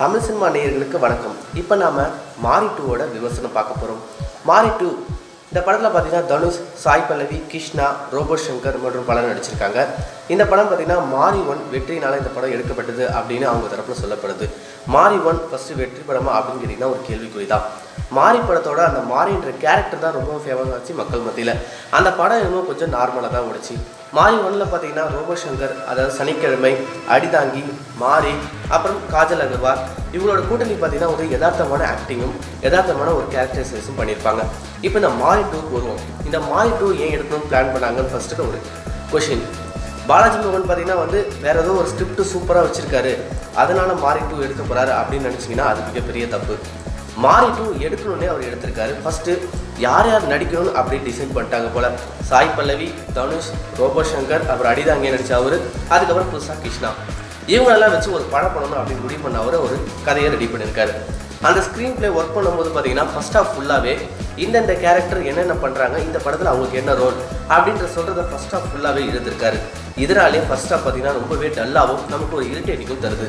Tamil cinema நேயர்களுக்கு வணக்கம். இப்போ நாம் மாரி டூவோட விமர்சனம் பார்க்க போகிறோம் மாரி டூ இந்த படத்தில் பார்த்தீங்கன்னா தனுஷ் சாய் பல்லவி கிருஷ்ணா ரோபோ சங்கர் மற்றும் பலர் நடிச்சிருக்காங்க. இந்த படம் பார்த்தீங்கன்னா மாரி ஒன் வெற்றினால இந்த படம் எடுக்கப்பட்டது அப்படின்னு அவங்க தரப்பில் சொல்லப்படுது. மாரி ஒன் ஃபஸ்ட்டு வெற்றி படமா அப்படின்னு கேட்டிங்கன்னா ஒரு கேள்விக்குறி தான் மாரி படத்தோட அந்த மாரின்ற கேரக்டர் தான் ரொம்ப ஃபேமஸ் ஆச்சு மக்கள் மத்தியில். அந்த படம் இன்னும் கொஞ்சம் நார்மலாக தான் ஓடிச்சு. மாரி ஒன்றில் பார்த்தீங்கன்னா ரோபோசங்கர் அதாவது சனிக்கிழமை அடிதாங்கி மாரி அப்புறம் காஜல் அகர்வால் இவங்களோட கூட்டணி பார்த்தீங்கன்னா ஒரு யதார்த்தமான ஆக்டிங்கும் யதார்த்தமான ஒரு கேரக்டரைசேஷன் பண்ணியிருப்பாங்க. இப்போ இந்த மாரி டூக்கு வருவோம். இந்த மாரி டூ ஏன் எடுக்கணும்னு பிளான் பண்ணாங்கன்னு ஃபஸ்ட்டு ஒரு கொஷின் பாலாஜி மோகன் பார்த்தீங்கன்னா வந்து வேற ஏதோ ஒரு ஸ்கிரிப்ட் சூப்பராக வச்சிருக்காரு. அதனால மாரி டூ எடுக்க போறாரு அப்படின்னு நினச்சிங்கன்னா அது மிகப்பெரிய தப்பு. மாரி டூ எடுக்கணும்னே அவர் எடுத்திருக்காரு. ஃபர்ஸ்ட்டு யார் யார் நடிக்கணும்னு அப்படி டிசைன் பண்ணிட்டாங்க போல. சாய் பல்லவி தனுஷ் ரோபோ சங்கர் அப்புறம் அடிதாங்கே நடிச்ச அவர். அதுக்கப்புறம் புதுசாக கிருஷ்ணா. இவங்களெல்லாம் வச்சு ஒரு படம் பண்ணணும் அப்படின்னு முடிவு பண்ண அவர் ஒரு கதையை ரெடி பண்ணியிருக்காரு. அந்த ஸ்க்ரீன் ப்ளே ஒர்க் பண்ணும்போது பார்த்தீங்கன்னா ஃபர்ஸ்ட் ஆஃப் ஃபுல்லாகவே இந்தந்த கேரக்டர் என்னென்ன பண்ணுறாங்க இந்த படத்தில் அவங்களுக்கு என்ன ரோல் அப்படின்ற சொல்கிறத ஃபர்ஸ்ட் ஆஃப் ஃபுல்லாகவே இருந்திருக்காரு. இதனாலே ஃபர்ஸ்ட் ஆஃப் பார்த்தீங்கன்னா ரொம்பவே டல்லாகவும் நமக்கு ஒரு இரிட்டேட்டிங்கும் தருது.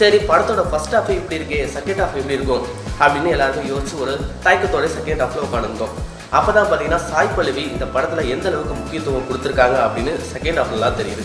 சரி படத்தோட ஃபர்ஸ்ட் ஆஃப் இப்படி இருக்கே செகண்ட் ஆஃப் எப்படி இருக்கும் அப்படின்னு எல்லாருக்கும் யோசிச்சு ஒரு தயக்கத்தோட செகண்ட் ஆஃப்ல உட்காந்துருந்தோம் அப்போ தான் பார்த்தீங்கன்னா சாய் பல்லவி இந்த படத்தில் எந்த அளவுக்கு முக்கியத்துவம் கொடுத்துருக்காங்க அப்படின்னு செகண்ட் ஆஃப்லாம் தெரியுது.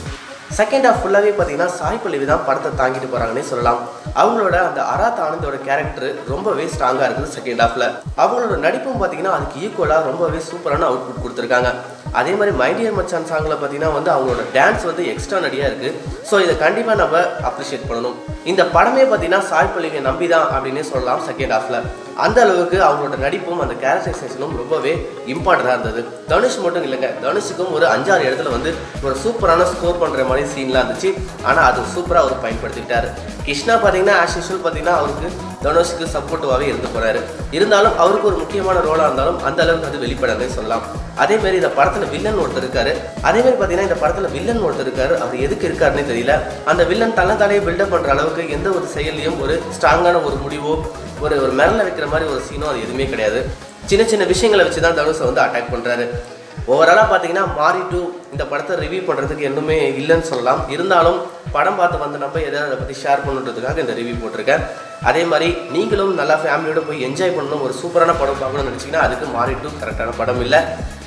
செகண்ட் ஹாஃப் ஃபுல்லாகவே பார்த்தீங்கன்னா சாய் பல்லவி தான் படத்தை தாங்கிட்டு போகிறாங்கன்னே சொல்லலாம். அவங்களோட அந்த அராத் ஆனந்தோட கேரக்டர் ரொம்பவே ஸ்ட்ராங்காக இருக்குது செகண்ட் ஹாஃபில் அவங்களோட நடிப்பும் பார்த்தீங்கன்னா அதுக்கு ஈக்குவலாக ரொம்பவே சூப்பரான அவுட்புட் கொடுத்துருக்காங்க. அதே மாதிரி மைடியர் மச்சான் சாங்கில் பார்த்தீங்கன்னா வந்து அவங்களோட டான்ஸ் வந்து எக்ஸ்ட்ரா நடியாக இருக்குது ஸோ இதை கண்டிப்பாக நம்ம அப்ரிஷியேட் பண்ணணும். இந்த படமே பார்த்தீங்கன்னா சாய் பல்லவியை நம்பி தான் அப்படின்னே சொல்லலாம் செகண்ட் ஹாஃபில் அந்த அளவுக்கு அவங்களோட நடிப்பும் அந்த கேரக்டரைசேஷனும் ரொம்பவே இம்பார்ட்டண்டாக இருந்தது. தனுஷ் மட்டும் இல்லைங்க தனுஷுக்கும் ஒரு அஞ்சாறு இடத்துல வந்து ஒரு சூப்பரான ஸ்கோர் பண்ணுற மாதிரி சீன்லாம் இருந்துச்சு. ஆனால் அது சூப்பராக அவர் பயன்படுத்திக்கிட்டார். கிருஷ்ணா பார்த்தீங்கன்னா ஆஸ் யூஷுவல் பார்த்தீங்கன்னா அவருக்கு தனுஷுக்கு சப்போர்ட்டிவாகவே இருந்து போறாரு. இருந்தாலும் அவருக்கு ஒரு முக்கியமான ரோலாக இருந்தாலும் அந்த அளவுக்கு அது வெளிப்படாதுன்னு சொல்லலாம். அதே மாதிரி இந்த படத்தில் வில்லன் ஒருத்தர் இருக்காரு. அதே மாதிரி பார்த்தீங்கன்னா இந்த படத்தில் வில்லன் ஒருத்தர் இருக்காரு. அவர் எதுக்கு இருக்காருன்னே தெரியல. அந்த வில்லன் தன்னைத்தானே பில்டப் பண்ணுற அளவுக்கு எந்த ஒரு செயலையும் ஒரு ஸ்ட்ராங்கான ஒரு முடிவோ ஒரு ஒரு மிரள வைக்கிற மாதிரி ஒரு சீனோ அது எதுவுமே கிடையாது. சின்ன சின்ன விஷயங்களை வச்சு தான் தனுஷை வந்து அட்டாக் பண்ணுறாரு ஓவராலாக பார்த்தீங்கன்னா மாரி டூ இந்த படத்தை ரிவ்யூ பண்ணுறதுக்கு இன்னுமே இல்லைன்னு சொல்லலாம். இருந்தாலும் படம் பார்த்து வந்த நம்ம எதாவது அதை பற்றி ஷேர் பண்ணுறதுக்காக இந்த ரிவ்யூ போட்டிருக்கேன். அதே மாதிரி நீங்களும் நல்லா ஃபேமிலியோட போய் என்ஜாய் பண்ணணும். ஒரு சூப்பரான படம் பார்க்கணும்னு நினச்சிங்கன்னா அதுக்கு மாறிட்டும் கரெக்டான படம் இல்லை.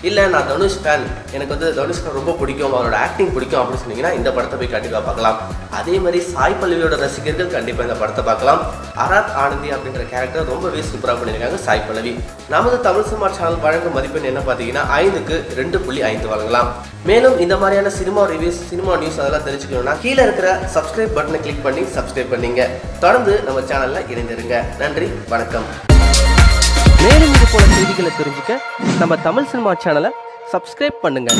இல்லை நான் தனுஷ் ஃபேன் எனக்கு வந்து தனுஷ் ரொம்ப பிடிக்கும். அவரோட ஆக்டிங் பிடிக்கும் அப்படின்னு சொன்னீங்கன்னா இந்த படத்தை போய் கண்டிப்பாக பார்க்கலாம். அதே மாதிரி சாய் பல்லவியோட ரசிகர்கள் கண்டிப்பாக இந்த படத்தை பார்க்கலாம். அராத் ஆனந்தி அப்படின்ற கேரக்டர் ரொம்பவே சூப்பராக பண்ணியிருக்காங்க சாய் பல்லவி. நமது தமிழ் சினிமா சேனல் வழங்கும் மதிப்பெண் என்ன பார்த்தீங்கன்னா ஐந்துக்கு ரெண்டு புள்ளி ஐந்து வழங்கலாம். மேலும் இந்த மாதிரியான சினிமா ரிவ்யூஸ் சினிமா நியூஸ் அதெல்லாம் தெரிஞ்சுக்கணும்னா கீழே இருக்கிற சப்ஸ்கிரைப் பட்டனை கிளிக் பண்ணி சப்ஸ்கிரைப் பண்ணிங்க. தொடர்ந்து நம்ம சேனலில் இணைந்திருங்க. நன்றி வணக்கம். மேலும் இது போல செய்திகளை தெரிஞ்சுக்க நம்ம தமிழ் சினிமா சேனலை சப்ஸ்கிரைப் பண்ணுங்க.